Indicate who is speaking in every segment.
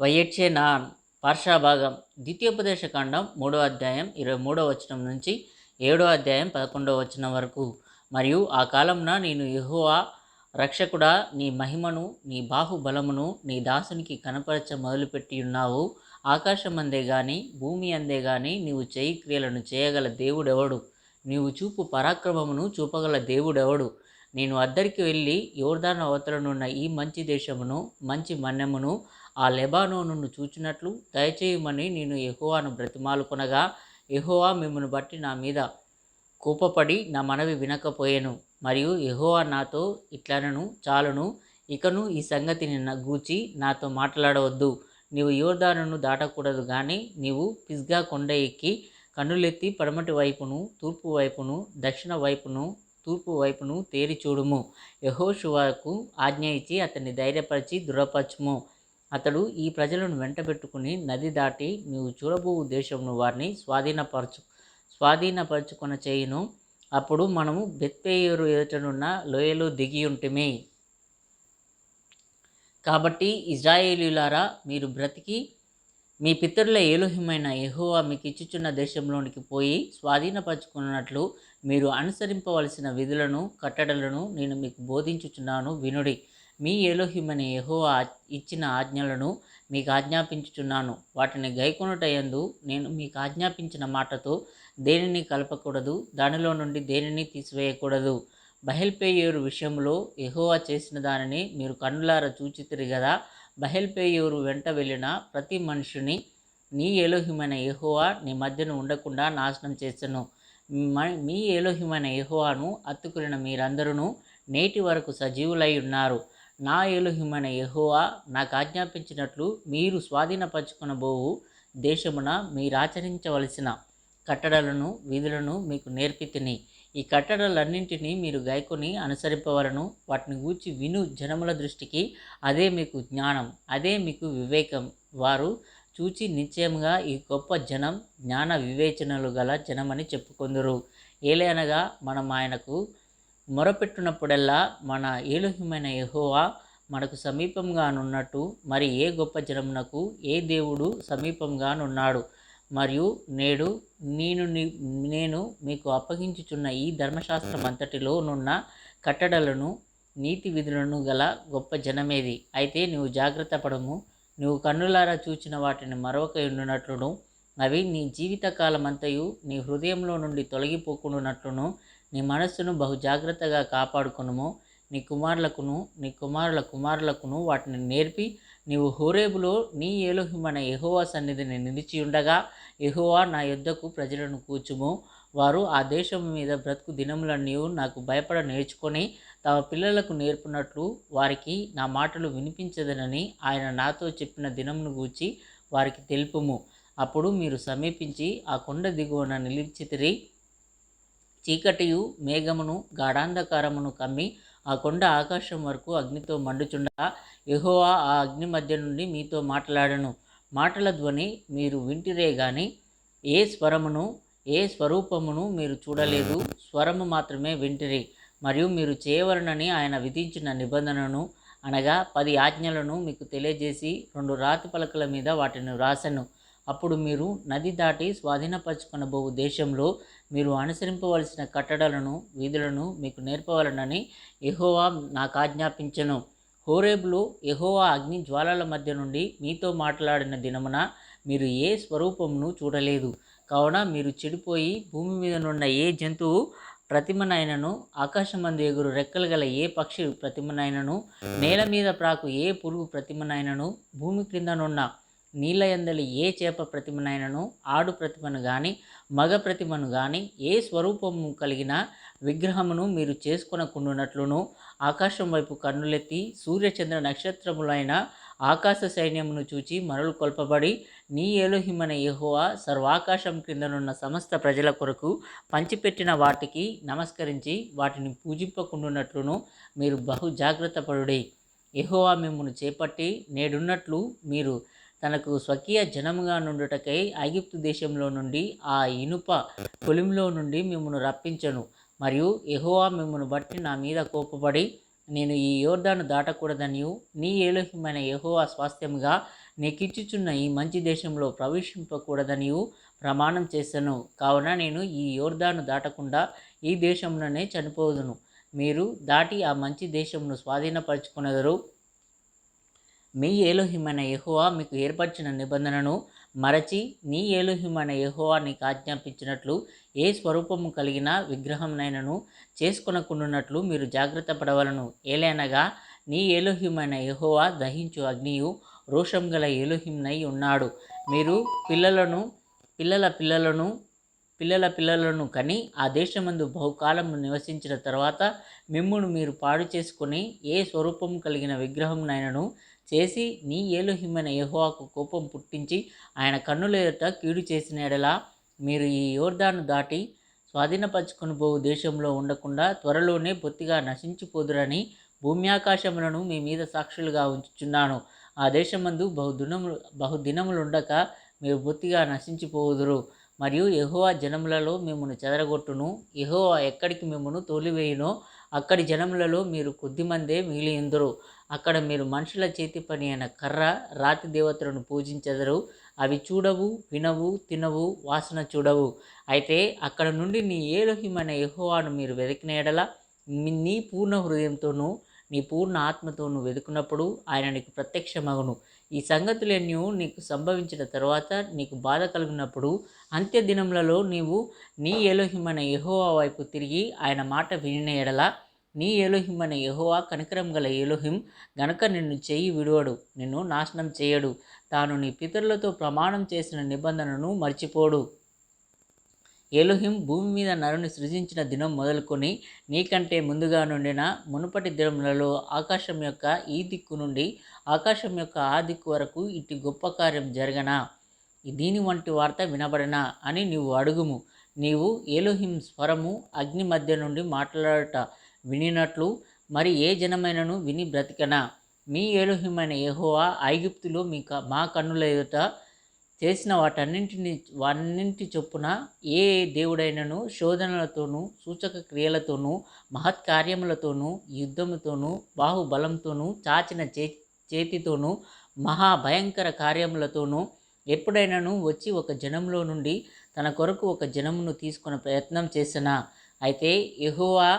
Speaker 1: వయచ్చే నా పార్షాభాగం ద్వితీయోపదేశకాండం మూడో అధ్యాయం ఇరవై మూడో వచనం నుంచి ఏడో అధ్యాయం పదకొండవ వచనం వరకు. మరియు ఆ కాలంన నేను యెహోవా రక్షకుడా నీ మహిమను నీ బాహుబలమును నీ దాసునికి కనపరచ మొదలుపెట్టి ఉన్నావు. ఆకాశం అందే గాని భూమి అందే గాని నీవు చేయి క్రియలను చేయగల దేవుడెవడు? నీవు చూపు పరాక్రమమును చూపగల దేవుడెవడు? నేను అద్దరికి వెళ్ళి యోర్దాన్ అవతలనున్న ఈ మంచి దేశమును మంచి మన్యమును ఆ లెబానోను చూచినట్లు దయచేయమని నేను ఎహోవాను బ్రతిమాలుకొనగా ఎహోవా మిమ్మను బట్టి నా మీద కోపపడి నా మనవి వినకపోయెను. మరియు ఎహోవా నాతో ఇట్లనను చాలును ఇకను ఈ సంగతిని గూచి నాతో మాట్లాడవద్దు. నీవు యోర్దానును దాటకూడదు కానీ నీవు పిస్గా కొండ ఎక్కి కన్నులెత్తి పడమటి వైపును తూర్పు వైపును దక్షిణ వైపును తూర్పు వైపును తేరి చూడుము. యహోషువాకు ఆజ్ఞ ఇచ్చి అతన్ని ధైర్యపరిచి దృఢపరచుము అతడు ఈ ప్రజలను వెంటబెట్టుకుని నది దాటి నీవు చూడబో దేశమును వారిని స్వాధీనపరచు స్వాధీనపరచుకున్న చేయును. అప్పుడు మనము బెత్పేయూరు ఎదుటనున్న లోయలో దిగి ఉంటిమి. కాబట్టి ఇజ్రాయేలీలారా మీరు బ్రతికి మీ పితరుల ఏలుహ్యమైన ఎహోవా మీకు ఇచ్చుచున్న దేశంలోనికి పోయి స్వాధీనపరచుకున్నట్లు మీరు అనుసరింపవలసిన విధులను కట్టడలను నేను మీకు బోధించుచున్నాను వినుడి. మీ ఎలోహిమని యెహోవా ఇచ్చిన ఆజ్ఞలను మీకు ఆజ్ఞాపించుచున్నాను వాటిని గైకొనుటయందు నేను మీకు ఆజ్ఞాపించిన మాటతో దేనిని కలపకూడదు దానిలో నుండి దేనిని తీసివేయకూడదు. బహెల్పేయూరు విషయంలో ఎహోవా చేసిన దానిని మీరు కన్నులార చూచితిరి కదా బహెల్పేయూరు వెంట వెళ్ళిన ప్రతి మనుషుని నీ ఏలోహిమైన ఎహోవా నీ మధ్యన ఉండకుండా నాశనం చేశాను మీ ఎలోహిమైన ఎహోవాను అత్తుకున్న మీరందరూ నేటి వరకు సజీవులై ఉన్నారు. నా ఎలుహిమైన యెహోవా నాకు ఆజ్ఞాపించినట్లు మీరు స్వాధీనపరచుకొనబోవు దేశమున మీరాచరించవలసిన కట్టడలను విధులను మీకు నేర్పితిని. ఈ కట్టడలన్నింటినీ మీరు గైకొని అనుసరింపవలను. వాటిని గూర్చి విను జనముల దృష్టికి. అదే మీకు జ్ఞానం అదే మీకు వివేకం. వారు చూచి నిశ్చయంగా ఈ గొప్ప జనం జ్ఞాన వివేచనలు గల జనమని చెప్పుకొందురు. అనగా మనం ఆయనకు మొరపెట్టునప్పుడల్లా మన ఏలుహిమైన యహోవా మనకు సమీపంగానున్నట్టు మరి ఏ గొప్ప జనమునకు ఏ దేవుడు సమీపంగానున్నాడు. మరియు నేడు నేను నేను మీకు అప్పగించుచున్న ఈ ధర్మశాస్త్రం అంతటిలో నున్న కట్టడలను నీతి విధులను గల గొప్ప జనమేది. అయితే నువ్వు జాగ్రత్త పడము. నువ్వు కన్నులారా చూచిన వాటిని మరొక ఉండునట్లును అవి నీ జీవితకాలమంతయు నీ హృదయంలో నుండి తొలగిపోకుండానట్లును. నీ మనస్సును బహు జాగ్రత్తగా కాపాడుకొనుము. నీ కుమారులకును నీ కుమారుల కుమారులకును వాటిని నేర్పి నీవు హోరేబులో నీ ఏలోహిమన ఎహోవా సన్నిధిని నిలిచి ఉండగా ఎహోవా నా యొద్దకు ప్రజలను కూర్చుము. వారు ఆ దేశం మీద బ్రతుకు దినములన్నీ నాకు భయపడ నేర్చుకొని తమ పిల్లలకు నేర్పునట్లు వారికి నా మాటలు వినిపించదనని ఆయన నాతో చెప్పిన దినమును గూర్చి వారికి తెలుపుము. అప్పుడు మీరు సమీపించి ఆ కొండ దిగువన నిలిచితిరి. చీకటియు మేఘమును గాఢాంధకారమును కమ్మి ఆ కొండ ఆకాశం వరకు అగ్నితో మండుచుండగా యహోవా ఆ అగ్ని మధ్య నుండి మీతో మాట్లాడను. మాటల ధ్వని మీరు వింటిరే గాని ఏ స్వరమును ఏ స్వరూపమును మీరు చూడలేదు స్వరము మాత్రమే వింటిరి. మరియు మీరు చేయవలనని ఆయన విధించిన నిబంధనను అనగా పది ఆజ్ఞలను మీకు తెలియజేసి రెండు రాతి పలకల మీద వాటిని వ్రాసను. అప్పుడు మీరు నది దాటి స్వాధీనపరచుకొనబోవు దేశంలో మీరు అనుసరింపవలసిన కట్టడలను వీధులను మీకు నేర్పవలనని ఎహోవా నాకు ఆజ్ఞాపించను హోరేబులో ఎహోవా అగ్ని జ్వాలల మధ్య నుండి మీతో మాట్లాడిన దినమున మీరు ఏ స్వరూపమును చూడలేదు. కావున మీరు చెడిపోయి భూమి మీద నున్న ఏ జంతువు ప్రతిమనైనను ఆకాశమందు ఎగురు రెక్కలు గల ఏ పక్షి ప్రతిమనైనను నేల మీద ప్రాకు ఏ పురుగు ప్రతిమనైనను భూమి క్రిందనున్న నీళ్ళ ఎందలి ఏ చేప ప్రతిమనైనను ఆడు ప్రతిమను గాని మగ ప్రతిమను గాని ఏ స్వరూపము కలిగిన విగ్రహమును మీరు చేసుకొనకుండునట్లును ఆకాశం వైపు కన్నులెత్తి సూర్యచంద్ర నక్షత్రములైన ఆకాశ సైన్యమును చూచి మరలు కొల్పబడి నీ ఏలుహిమన యెహోవా సర్వాకాశం క్రిందనున్న సమస్త ప్రజల కొరకు పంచిపెట్టిన వాటికి నమస్కరించి వాటిని పూజింపకుండునట్లును మీరు బహు జాగ్రత్త పడుడి యెహోవా మిమ్మును చేపట్టి నేడున్నట్లు మీరు తనకు స్వకీయ జనముగా నుండుటకై ఐగిప్తు దేశంలో నుండి ఆ ఇనుప కొలిమిలో నుండి మిమ్మను రప్పించను. మరియు ఎహోవా మిమ్మను బట్టి నా మీద కోపపడి నేను ఈ యోర్దాను దాటకూడదనియు. నీ ఏలోహిమైన యహోవా స్వాస్థ్యముగా నీకిచ్చుచున్న ఈ మంచి దేశంలో ప్రవేశింపకూడదనియు ప్రమాణం చేశాను కావున నేను ఈ యోర్దాను దాటకుండా ఈ దేశంలోనే చనిపోదును. మీరు దాటి ఆ మంచి దేశంను స్వాధీనపరచుకున్నదరు మీ ఏలోహిమైన యెహోవా మీకు ఏర్పరిచిన నిబంధనను మరచి నీ ఏలోహిమైన యెహోవా నీకు ఆజ్ఞాపించినట్లు ఏ స్వరూపము కలిగిన విగ్రహంనైనను చేసుకొనకుండునట్లు మీరు జాగ్రత్త పడవలను. ఏలైనగా నీ ఏలోహిమైన యెహోవా దహించు అగ్నియు రోషం గల ఏలోహింనై ఉన్నాడు. మీరు పిల్లలను పిల్లల పిల్లలను పిల్లల పిల్లలను కని ఆ దేశమందు బహుకాలం నివసించిన తర్వాత మిమ్మును మీరు పాడు చేసుకుని ఏ స్వరూపం కలిగిన విగ్రహంనైనను చేసి నీ ఏలుహిమైన యహోవాకు కోపం పుట్టించి ఆయన కన్నుల ఎదుట కీడు చేసిన ఎడలా మీరు ఈ యోర్ధాను దాటి స్వాధీనపరచుకొని పోవు దేశంలో ఉండకుండా త్వరలోనే బొత్తిగా నశించిపోదురని భూమ్యాకాశములను మీ మీద సాక్షులుగా ఉంచుచున్నాను. ఆ దేశమందు బహుదినములు బహుదినములుండక మీరు బొత్తిగా నశించిపోవుదురు మరియు ఎహోవా జనములలో మిమ్మను చెదరగొట్టును. ఎహోవా ఎక్కడికి మిమ్మను తోలివేయునో అక్కడి జనములలో మీరు కొద్దిమందే మిగిలిందురు అక్కడ మీరు మనుషుల చేతి పని అయిన కర్ర రాతి దేవతలను పూజించెదరు. అవి చూడవు వినవు తినవు వాసన చూడవు. అయితే అక్కడ నుండి నీ ఏలోహిమైన యహోవాను మీరు వెతికిన ఎడల మీ- నీ పూర్ణ హృదయంతోనూ నీ పూర్ణ ఆత్మతోనూ వెతుకున్నప్పుడు ఆయన నీకు ప్రత్యక్షమగును. ఈ సంగతులన్నీ నీకు సంభవించిన తర్వాత నీకు బాధ కలిగినప్పుడు అంత్య దినములలో నీవు నీ ఏలోహిమైన యహోవా వైపు తిరిగి ఆయన మాట వినిన ఎడల నీ ఎలోహిం అనే యహోవా కనికరం గల ఏలోహిం గనక నిన్ను చెయ్యి విడువడు నిన్ను నాశనం చేయడు. తాను నీ పితరులతో ప్రమాణం చేసిన నిబంధనను మర్చిపోడు. ఏలోహిం భూమి మీద నరుని సృజించిన దినం మొదలుకొని నీకంటే ముందుగా నుండిన మునుపటి దినములలో ఆకాశం యొక్క ఈ దిక్కు నుండి ఆకాశం యొక్క ఆ దిక్కు వరకు ఇట్టి గొప్ప కార్యం జరగనా? దీని వంటి వార్త వినబడనా అని నీవు అడుగుము. నీవు ఏలోహిం స్వరము అగ్ని మధ్య నుండి మాట్లాడట. వినినట్లు మరి ఏ జనమైనను విని బ్రతికనా? మీ ఏలోహిమైన యహోవా ఐగుప్తులో మీ క- మా కన్నుల ఎదుట చేసిన వాటన్నింటిని వాన్నింటి చొప్పున ఏ దేవుడైనను శోధనలతోనూ సూచక క్రియలతోనూ మహత్కార్యములతోనూ యుద్ధముతోనూ బాహుబలంతోనూ చాచిన చే చేతితోనూ మహాభయంకర కార్యములతోనూ ఎప్పుడైనాను వచ్చి ఒక జనంలో నుండి తన కొరకు ఒక జనమును తీసుకునే ప్రయత్నం చేసిన? అయితే ఎహోవా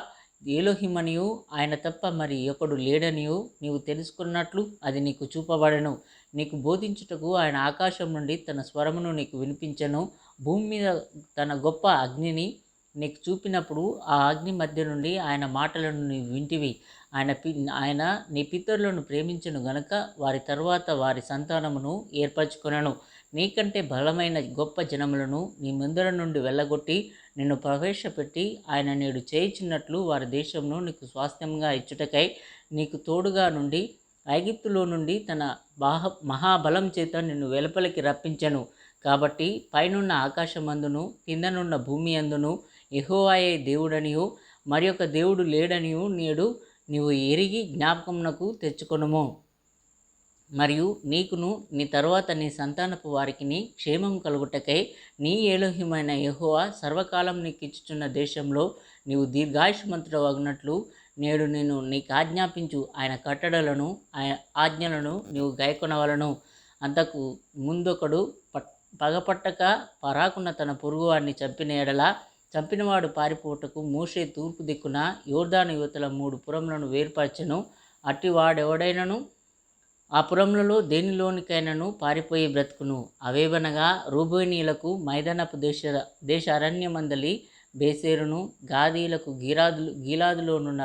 Speaker 1: ఏలోహిమనియు ఆయన తప్ప మరి ఒకడు లేడనియు నీవు తెలుసుకున్నట్లు అది నీకు చూపబడను. నీకు బోధించుటకు ఆయన ఆకాశం నుండి తన స్వరమును నీకు వినిపించను. భూమి మీద తన గొప్ప అగ్నిని నీకు చూపినప్పుడు ఆ అగ్ని మధ్య నుండి ఆయన మాటలను నీవు వింటివి. ఆయన పి ఆయన నీ పితరులను ప్రేమించను గనుక వారి తర్వాత వారి సంతానమును ఏర్పరచుకొనను. నీకంటే బలమైన గొప్ప జనములను నీ ముందర నుండి వెళ్ళగొట్టి నిన్ను ప్రవేశపెట్టి ఆయన నేడు చేయించినట్లు వారి దేశంను నీకు స్వాస్థ్యంగా ఇచ్చుటకై నీకు తోడుగా నుండి ఐగిప్తులో నుండి తన బాహ మహాబలం చేత నిన్ను వెలుపలికి రప్పించను. కాబట్టి పైనున్న ఆకాశమందును కిందనున్న భూమి అందును ఎహోవాయే దేవుడనియు మరి ఒక దేవుడు లేడనియు నేడు నీవు ఎరిగి జ్ఞాపకమునకు తెచ్చుకొనుము. మరియు నీకును నీ తరువాత నీ సంతానపు వారికిని క్షేమం కలుగుటకై నీ ఏలోహిమైన యహోవా సర్వకాలం నీకు ఇచ్చుచున్న దేశంలో నీవు దీర్ఘాయుష్మంతుడవగినట్లు నేడు నేను నీకు ఆజ్ఞాపించు ఆయన కట్టడలను ఆయన ఆజ్ఞలను నీవు గైకొనవలను. అంతకు ముందొకడు పట్ పగపట్టక పరాకున్న తన పొరుగువాడిని చంపిన ఎడల చంపినవాడు పారిపోటకు మూసే తూర్పు దిక్కున యోర్దాను యువతల మూడు పురములను వేర్పరచను. అట్టి వాడెవడైనను ఆ పురములలో దేనిలోనికైనాను పారిపోయి బ్రతుకును? అవేవనగా రూబోనీలకు మైదానపు దేశ దేశ అరణ్యమందలి బేసేరును గాదీలకు గీరాదులు గీలాదులోనున్న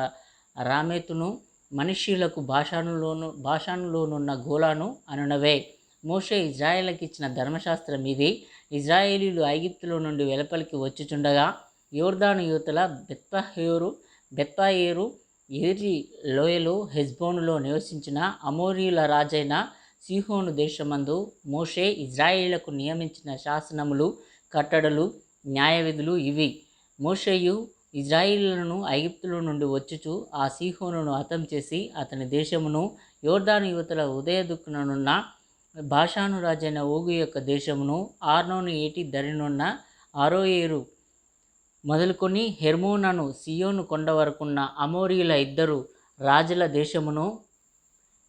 Speaker 1: రామేతును మనుష్యులకు భాషానులోను భాషానులోనున్న గోలాను అనునవే. మోషే ఇజ్రాయేల్కి ఇచ్చిన ధర్మశాస్త్రం ఇది. ఇజ్రాయేలీలు ఐగిప్తులో నుండి వెలుపలికి వచ్చుచుండగా యోర్దాను యువతల బెత్పహేరు బెత్పాయేరు ఏరి లోయలు హెజ్బోనులో నివసించిన అమోరియుల రాజైన సీహోను దేశమందు మోషే ఇజ్రాయేళ్ళకు నియమించిన శాసనములు కట్టడలు న్యాయవిధులు ఇవి. మోషేయు ఇజ్రాయిలను ఐగుప్తులో నుండి వచ్చుచు ఆ సీహోనును హతం చేసి అతని దేశమును యోర్దాను యువతల ఉదయ దుక్కుననున్న భాషాను రాజైన ఓగు యొక్క దేశమును ఆర్నోను ఏటి దరినున్న ఆరోయేరు మొదలుకొని హెర్మోనను సియోను కొండ వరకున్న అమోరీల ఇద్దరు రాజుల దేశమును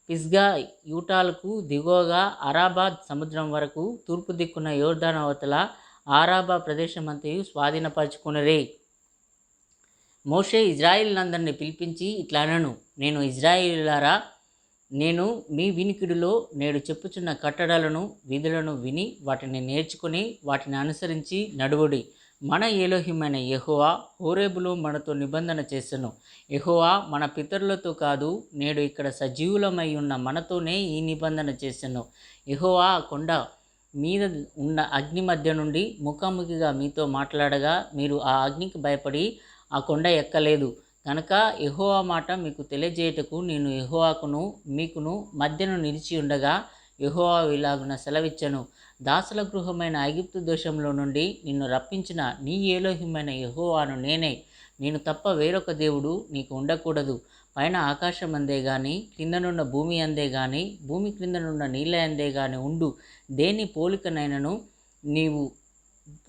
Speaker 1: పిస్గా యూటాలకు దిగువగా అరాబాద్ సముద్రం వరకు తూర్పు దిక్కున యోర్దాన్ అవతల ఆరాబా ప్రదేశమంతయు స్వాధీనపరచుకునరే. మోషే ఇజ్రాయిల్నందరిని పిలిపించి ఇట్లా అనను నేను ఇజ్రాయిలారా నేను మీ వినికిడిలో నేడు చెప్పుచున్న కట్టడలను విధులను విని వాటిని నేర్చుకుని వాటిని అనుసరించి నడువుడి. మన ఏలోహిమైన యహువా హోరేబులో మనతో నిబంధన చేసెను. యహువా మన పితరులతో కాదు నేడు ఇక్కడ సజీవులమై ఉన్న మనతోనే ఈ నిబంధన చేసెను. యహువా ఆ కొండ మీద ఉన్న అగ్ని మధ్య నుండి ముఖాముఖిగా మీతో మాట్లాడగా మీరు ఆ అగ్నికి భయపడి ఆ కొండ ఎక్కలేదు. కనుక ఎహోవా మాట మీకు తెలియజేయటకు నేను యహోవాకును మీకును మధ్యను నిలిచి ఉండగా యహోవా ఇలాగున సెలవిచ్చను. దాసుల గృహమైన ఐగుప్తు దేశంలో నుండి నిన్ను రప్పించిన నీ ఏలోహిమైన యహోవాను నేనే. నేను తప్ప వేరొక దేవుడు నీకు ఉండకూడదు. పైన ఆకాశం అందే గాని క్రిందనున్న భూమి అందే గాని భూమి క్రిందనున్న నీళ్ళ అందే గాని ఉండు. దేని పోలికనైనను నీవు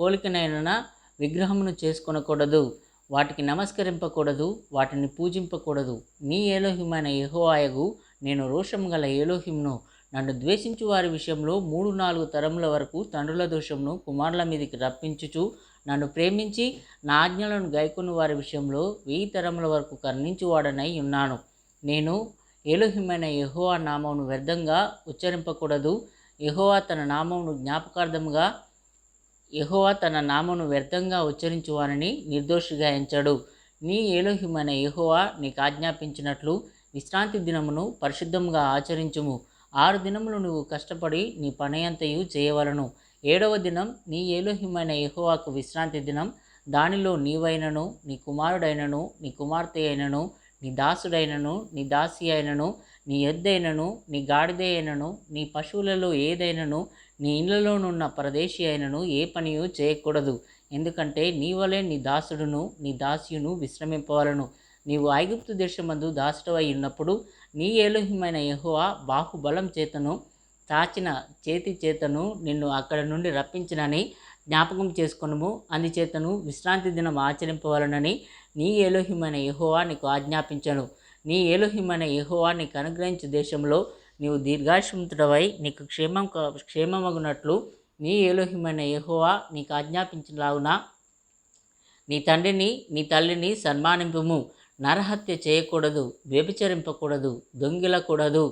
Speaker 1: పోలికనైనా విగ్రహమును చేసుకొనకూడదు. వాటికి నమస్కరింపకూడదు వాటిని పూజింపకూడదు. నీ ఏలోహిమైన యహోవాయగు నేను రోషం గల ఏలోహింను నన్ను ద్వేషించు వారి విషయంలో మూడు నాలుగు తరముల వరకు తండ్రుల దోషమును కుమారుల మీదకి రప్పించుచు నన్ను ప్రేమించి నా ఆజ్ఞలను గైకొని వారి విషయంలో వెయ్యి తరముల వరకు కర్ణించువాడనై ఉన్నాను. నేను ఏలోహిమైన యహోవా నామమును వ్యర్థంగా ఉచ్చరింపకూడదు. యహోవా తన నామమును జ్ఞాపకార్థముగా యహోవా తన నామమును వ్యర్థంగా ఉచ్చరించువానని నిర్దోషిగా ఎంచాడు. నీ ఏలోహిమైన యహోవా నీకు ఆజ్ఞాపించినట్లు విశ్రాంతి దినమును పరిశుద్ధంగా ఆచరించుము. ఆరు దినములు నువ్వు కష్టపడి నీ పని అంతయు చేయవలను. ఏడవ దినం నీ ఏలోహిమైన యహోవాకు విశ్రాంతి దినం. దానిలో నీవైనను నీ కుమారుడైనను నీ కుమార్తె అయినను నీ దాసుడైనను నీ దాసి అయినను నీ ఎద్దైనను నీ గాడిదే అయినను నీ పశువులలో ఏదైనను నీ ఇళ్ళలోనున్న పరదేశి అయినను ఏ పనియు చేయకూడదు. ఎందుకంటే నీ వలె నీ దాసుడును నీ దాసియును విశ్రమింపవలను. నీవు ఐగుప్తు దేశమందు దాసుడవై ఉన్నప్పుడు నీ ఏలోహిమైన యహువా బాహుబలం చేతను చాచిన చేతి చేతను నిన్ను అక్కడ నుండి రప్పించినని జ్ఞాపకం చేసుకునుము. అందుచేతను విశ్రాంతి దినం ఆచరింపవలనని నీ ఏలోహిమైన యహోవా నీకు ఆజ్ఞాపించను. నీ ఏలోహిమైన యెహోవా నీకు అనుగ్రహించు దేశంలో నీవు దీర్ఘాశ్వంతుడవై నీకు క్షేమం క- క్షేమమగునట్లు నీ ఏలోహిమైన యహోవా నీకు ఆజ్ఞాపించలాగున నీ తండ్రిని నీ తల్లిని సన్మానింపుము. నరహత్య చేయకూడదు వ్యభిచరింపకూడదు దొంగిలకూడదు.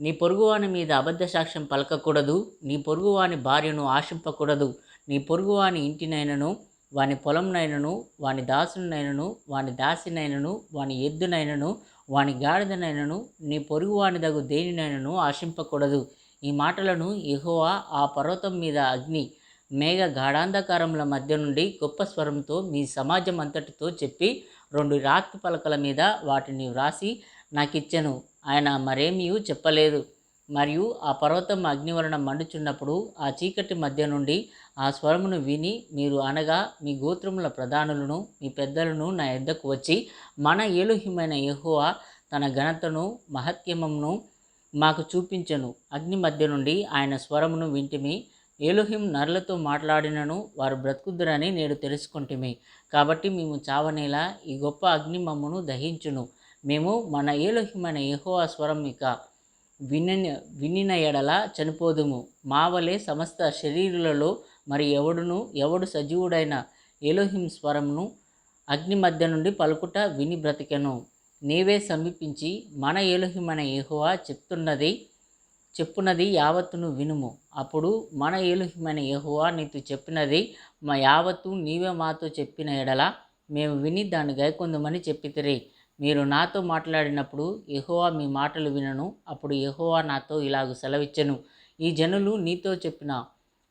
Speaker 1: నీ పొరుగువాని మీద అబద్ధ సాక్ష్యం పలకకూడదు నీ పొరుగువాని భార్యను ఆశింపకూడదు నీ పొరుగువాని ఇంటినైనను వాని పొలంనైనను వాని దాసునైనను వాని దాసినైనను వాని ఎద్దునైనను వాని గాడిదనైనను నీ పొరుగువాని దగు దేనినైనను ఆశింపకూడదు. ఈ మాటలను ఎహోవా ఆ పర్వతం మీద అగ్ని మేఘ గాఢాంధకారముల మధ్య నుండి గొప్ప స్వరంతో మీ సమాజం అంతటితో చెప్పి రెండు రాతి పలకల మీద వాటిని వ్రాసి నాకిచ్చెను. ఆయన మరేమీ చెప్పలేదు. మరియు ఆ పర్వతం అగ్ని వలన మండుచున్నప్పుడు ఆ చీకటి మధ్య నుండి ఆ స్వరమును విని మీరు అనగా మీ గోత్రముల ప్రధానులను మీ పెద్దలను నా ఎద్దకు వచ్చి మన ఏలుహిమైన యహోవా తన ఘనతను మహత్యమమును మాకు చూపించను. అగ్ని మధ్య నుండి ఆయన స్వరమును వింటిమి ఏలుహిం నరులతో మాట్లాడినను వారు బ్రతుకుదురని నేడు తెలుసుకుంటుమి. కాబట్టి మేము చావనేలా ఈ గొప్ప అగ్ని మమ్మను దహించును. మేము మన ఏలోహిమయి ఏహోవా స్వరం ఇక వినిన వినిన ఎడల చనిపోదుము. మావలే సమస్త శరీరులలో మరి ఎవడును ఎవడు సజీవుడైన ఏలోహిం స్వరమును అగ్ని మధ్య నుండి పలుకుట విని బ్రతికెను. నీవే సమీపించి మన ఏలోహిమైన యెహోవా చెప్తున్నది చెప్పున్నది యావత్తును వినుము. అప్పుడు మన ఏలుహిమైన యహువా నీతో చెప్పినది మా యావత్తు నీవే మాతో చెప్పిన ఎడల మేము విని దాన్ని గైకొందమని చెప్పితిరి. మీరు నాతో మాట్లాడినప్పుడు యహోవా మీ మాటలు వినను. అప్పుడు యహోవా నాతో ఇలాగ సెలవిచ్చను. ఈ జనులు నీతో చెప్పిన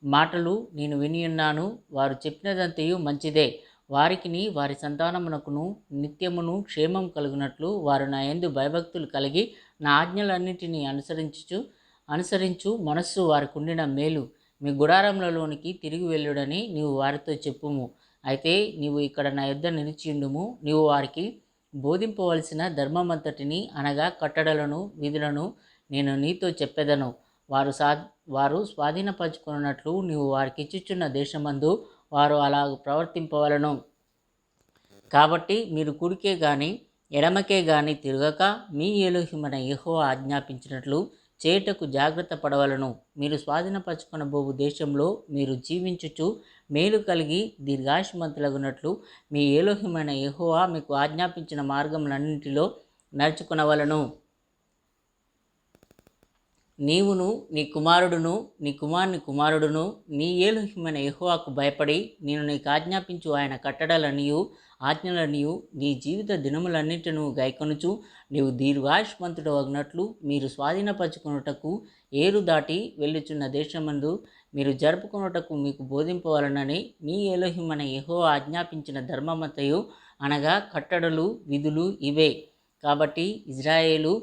Speaker 1: మాటలు నేను వినియున్నాను వారు చెప్పినదంతయు మంచిదే. వారికిని వారి సంతానమునకును నిత్యమును క్షేమం కలుగునట్లు వారు నా ఎందు భయభక్తులు కలిగి నా ఆజ్ఞలన్నిటినీ అనుసరించుచు అనుసరించు మనస్సు వారికి ఉండిన మేలు. మీ గుడారంలోనికి తిరిగి వెళ్ళుడని నీవు వారితో చెప్పుము. అయితే నీవు ఇక్కడ నా యుద్ధ నిలిచిండుము నీవు వారికి బోధింపవలసిన ధర్మమంతటిని అనగా కట్టడలను విధులను నేను నీతో చెప్పెదను. వారు సా వారు స్వాధీనపరచుకున్నట్లు నీవు వారికి ఇచ్చుచున్న దేశమందు వారు అలా ప్రవర్తింపవలను. కాబట్టి మీరు కుడికే కానీ ఎడమకే కానీ తిరగక మీ ఏలోహిమన యహో ఆజ్ఞాపించినట్లు చేయుటకు జాగ్రత్త పడవలను. మీరు స్వాధీనపరచుకునబోవు దేశంలో మీరు జీవించుచు మేలు కలిగి దీర్ఘాయుష్మంతులగునట్లు మీ ఏలోహిమైన యహోవా మీకు ఆజ్ఞాపించిన మార్గములన్నింటిలో నడుచుకునవలను. నీవును నీ కుమారుడును నీ కుమారుని కుమారుడును నీ ఏలుహిమైన యహోవాకు భయపడి నేను నీకు ఆజ్ఞాపించు ఆయన కట్టడలనియు ఆజ్ఞలనియు నీ జీవిత దినములన్నింటిను గైకొనుచు నీవు దీర్ఘాయుష్మంతుడు అగినట్లు మీరు స్వాధీనపరచుకున్నటకు ఏరు దాటి వెళ్ళుచున్న దేశమందు మీరు జరుపుకున్నటకు మీకు బోధింపవలనని మీ ఏలోహిమన ఎహో ఆజ్ఞాపించిన ధర్మమతయు అనగా కట్టడలు విధులు ఇవే. కాబట్టి ఇజ్రాయేలు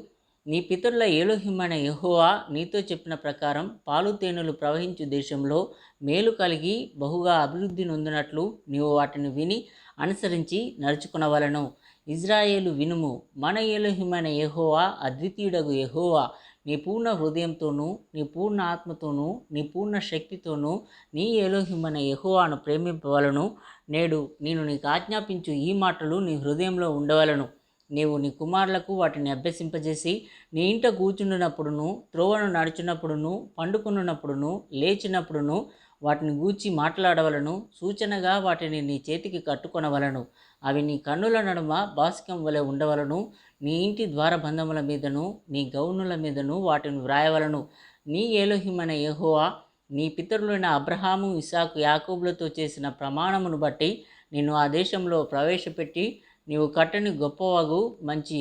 Speaker 1: నీ పితరుల ఏలోహిమైన యహోవా నీతో చెప్పిన ప్రకారం పాలు తేనెలు ప్రవహించు దేశంలో మేలు కలిగి బహుగా అభివృద్ధి నొందినట్లు నీవు వాటిని విని అనుసరించి నడుచుకునవలను. ఇజ్రాయేలు వినుము మన ఏలోహిమైన యహోవా అద్వితీయుడగు యహోవా నీ పూర్ణ హృదయంతోనూ నీ పూర్ణ ఆత్మతోనూ నీ పూర్ణ శక్తితోనూ నీ ఏలోహిమైన యహోవాను ప్రేమింపవలను. నేడు నేను నీకు ఆజ్ఞాపించు ఈ మాటలు నీ హృదయంలో ఉండవలను. నీవు నీ కుమారులకు వాటిని అభ్యసింపజేసి నీ ఇంట కూర్చుండినప్పుడును త్రోవను నడుచున్నప్పుడును పండుకున్నప్పుడును లేచినప్పుడును వాటిని గూర్చి మాట్లాడవలను సూచనగా వాటిని నీ చేతికి కట్టుకొనవలను. అవి నీ కన్నుల నడుమ బాసికం వలె ఉండవలను. నీ ఇంటి ద్వారబంధముల మీదను నీ గౌనుల మీదను వాటిని వ్రాయవలను. నీ ఏలోహిమైన యహోవా నీ పితరులైన అబ్రహాము ఇసాకు యాకూబులతో చేసిన ప్రమాణమును బట్టి నిన్ను ఆ దేశంలో ప్రవేశపెట్టి నీవు కట్టని గొప్పవాగు మంచి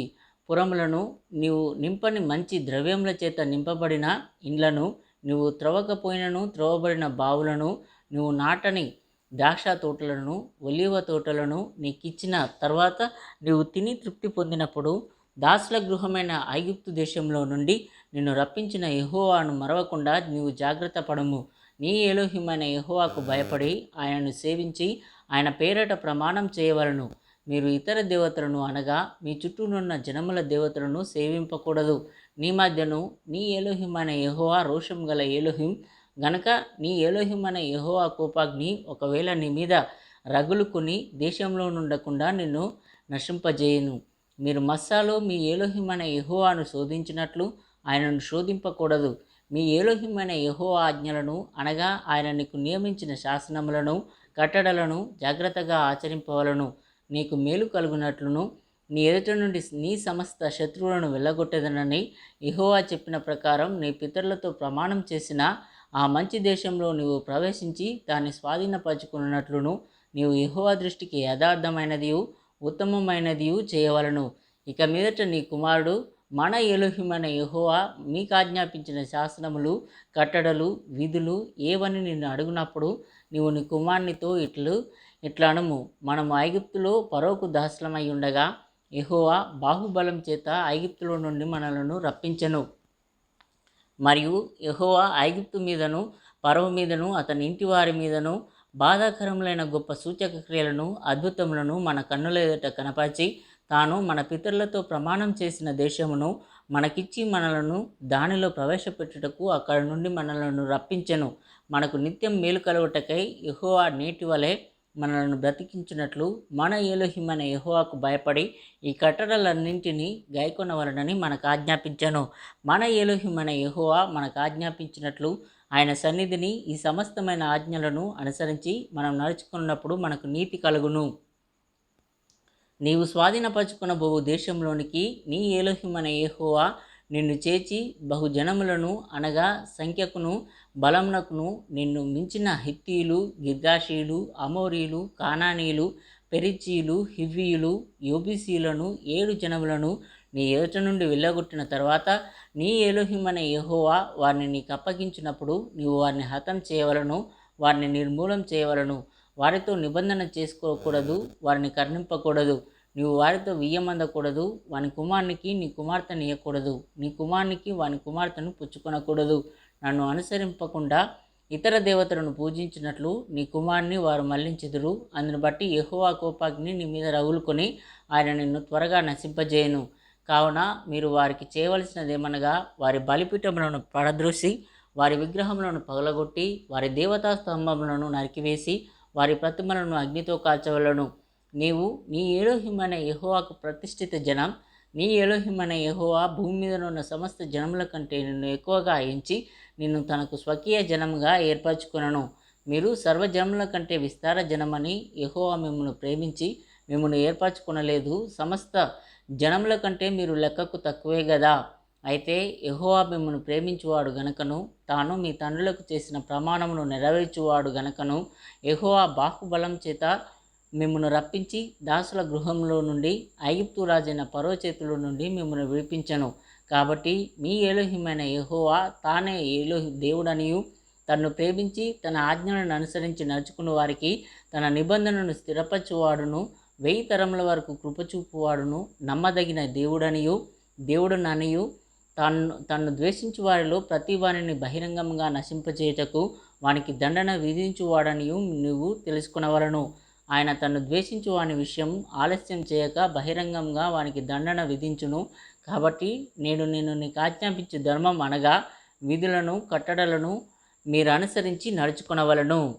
Speaker 1: పురములను నీవు నింపని మంచి ద్రవ్యముల చేత నింపబడిన ఇండ్లను నువ్వు త్రవ్వకపోయినను త్రవ్వబడిన బావులను నువ్వు నాటని ద్రాక్ష తోటలను ఒలివ తోటలను నీకిచ్చిన తర్వాత నీవు తిని తృప్తి పొందినప్పుడు దాసుల గృహమైన ఐగుప్తు దేశంలో నుండి నిన్ను రప్పించిన యహోవాను మరవకుండా నీవు జాగ్రత్త పడము. నీ ఏలోహ్యమైన యహోవాకు భయపడి ఆయనను సేవించి ఆయన పేరట ప్రమాణం చేయవలను. మీరు ఇతర దేవతలను అనగా మీ చుట్టూనున్న జనముల దేవతలను సేవింపకూడదు. నీ మధ్యను నీ ఏలోహిమన యహోవా రోషం గల ఏలోహిం గనక నీ ఏలోహిమన యహోవా కోపాగ్ని ఒకవేళ నీ మీద రగులుకొని దేశంలో నుండకుండా నిన్ను నశింపజేయును. మీరు మస్సాలో మీ ఏలోహిమన యహోవాను శోధించినట్లు ఆయనను శోధింపకూడదు. మీ ఏలోహిం అనే యహో ఆజ్ఞలను అనగా ఆయన నీకు నియమించిన శాసనములను కట్టడలను జాగ్రత్తగా ఆచరింపవలను. నీకు మేలు కలుగునట్లును. నీ ఎదుట నుండి నీ సమస్త శత్రువులను వెళ్ళగొట్టేదనని ఇహోవా చెప్పిన ప్రకారం నీ పితరులతో ప్రమాణం చేసిన ఆ మంచి దేశంలో నీవు ప్రవేశించి దాన్ని స్వాధీనపరచుకున్నట్లును. నీవు ఇహోవా దృష్టికి యథార్థమైనదియు ఉత్తమమైనదియు చేయవలను. ఇక మీదట నీ కుమారుడు మన ఎలుహిమైన యహోవా మీకు ఆజ్ఞాపించిన శాసనములు కట్టడలు విధులు ఏవని నిన్ను అడుగునప్పుడు నీవు నీ కుమారునితో ఇట్లు ఇట్లనము మనము ఐగుప్తులో పరోకు దాసలమై ఉండగా ఎహోవా బాహుబలం చేత ఐగుప్తులో నుండి మనలను రప్పించెను. మరియు ఎహోవా ఐగుప్తు మీదను పరవ మీదను అతని ఇంటి వారి మీదను బాధాకరములైన గొప్ప సూచక క్రియలను అద్భుతములను మన కన్నుల ఎదుట కనపరిచి తాను మన పితరులతో ప్రమాణం చేసిన దేశమును మనకిచ్చి మనలను దానిలో ప్రవేశపెట్టుటకు అక్కడ నుండి మనలను రప్పించెను. మనకు నిత్యం మేలు కలుగుటకై యహోవా నేటి వలె మనలను బ్రతికించినట్లు మన ఏలోహిమైన యహోవాకు భయపడి ఈ కట్టడలన్నింటినీ గైకొనవలనని మనకు ఆజ్ఞాపించను మన ఏలోహిమైన యహోవా మనకు ఆజ్ఞాపించినట్లు ఆయన సన్నిధిని ఈ సమస్తమైన ఆజ్ఞలను అనుసరించి మనం నడుచుకున్నప్పుడు మనకు నీతి కలుగును. నీవు స్వాధీనపరచుకునబోవు దేశంలోనికి నీ ఏలోహిమన యహోవా నిన్ను చేర్చి బహుజనములను అనగా సంఖ్యకును బలమునకును నిన్ను మించిన హిత్తీలు గిర్గాషీలు అమోరీలు కానానీలు పెరిచీలు హివ్వీయులు యోబిసీలను ఏడు జనములను నీ ఎదుట నుండి వెళ్ళగొట్టిన తర్వాత నీ ఎలోహిమనే యహోవా వారిని నీకు అప్పగించినప్పుడు నీవు వారిని హతం చేయవలను వారిని నిర్మూలం చేయవలను. వారితో నిబంధన చేసుకోకూడదు వారిని కర్ణింపకూడదు. నీవు వారితో వియ్యమందకూడదు వాని కుమారునికి నీ కుమార్తెను ఇయ్యకూడదు. నీ కుమారునికి వాని కుమార్తెను పుచ్చుకొనకూడదు. నన్ను అనుసరింపకుండా ఇతర దేవతలను పూజించినట్లు నీ కుమారుని వారు మళ్ళించెదురు. అందును బట్టి యెహోవా కోపాగ్ని నీ మీద రగులుకొని ఆయన నిన్ను త్వరగా నశింపజేయను. కావున మీరు వారికి చేయవలసినదేమనగా వారి బలిపీఠములను పడద్రోసి వారి విగ్రహములను పగలగొట్టి వారి దేవతా స్తంభములను నరికివేసి వారి ప్రతిమలను అగ్నితో కాల్చవలను. నీవు నీ ఏలోహిమైన యహోవాకు ప్రతిష్ఠిత జనం. నీ ఏలోహిమైన యహోవా భూమి మీద ఉన్న సమస్త జనముల కంటే నిన్ను ఎక్కువగా ఎంచి నిన్ను తనకు స్వకీయ జనముగా ఏర్పరచుకునను. మీరు సర్వజనముల కంటే విస్తార జనమని యహోవా మిమ్మల్ని ప్రేమించి మిమ్మల్ని ఏర్పరచుకునలేదు. సమస్త జనముల కంటే మీరు లెక్కకు తక్కువే కదా అయితే యహోవా మిమ్మల్ని ప్రేమించువాడు గనకను తాను మీ తండ్రులకు చేసిన ప్రమాణమును నెరవేర్చువాడు గనకను యహోవా బాహుబలం చేత మిమ్మల్ని రప్పించి దాసుల గృహంలో నుండి ఐగుప్తు రాజైన పరో చేతుల నుండి మిమ్మల్ని విడిపించను. కాబట్టి మీ ఏలోహిమైన యెహోవా తానే ఏలోహి దేవుడనియు. తన్ను ప్రేమించి తన ఆజ్ఞలను అనుసరించి నడుచుకున్న వారికి తన నిబంధనను స్థిరపరచువాడును. వెయ్యి తరముల వరకు కృపచూపువాడును నమ్మదగిన దేవుడనియు. దేవుడుననియు తన్ను తన్ను ద్వేషించు వారిలో ప్రతి వారిని బహిరంగంగా నశింపచేయటకు వానికి దండన విధించువాడనియు నువ్వు తెలుసుకునవలను. ఆయన తను ద్వేషించు వాని విషయం ఆలస్యం చేయక బహిరంగంగా వానికి దండన విధించును. కాబట్టి నేను నేను నీకు ఆజ్ఞాపించే ధర్మం అనగా విధులను కట్టడలను మీరు అనుసరించి నడుచుకునవలను.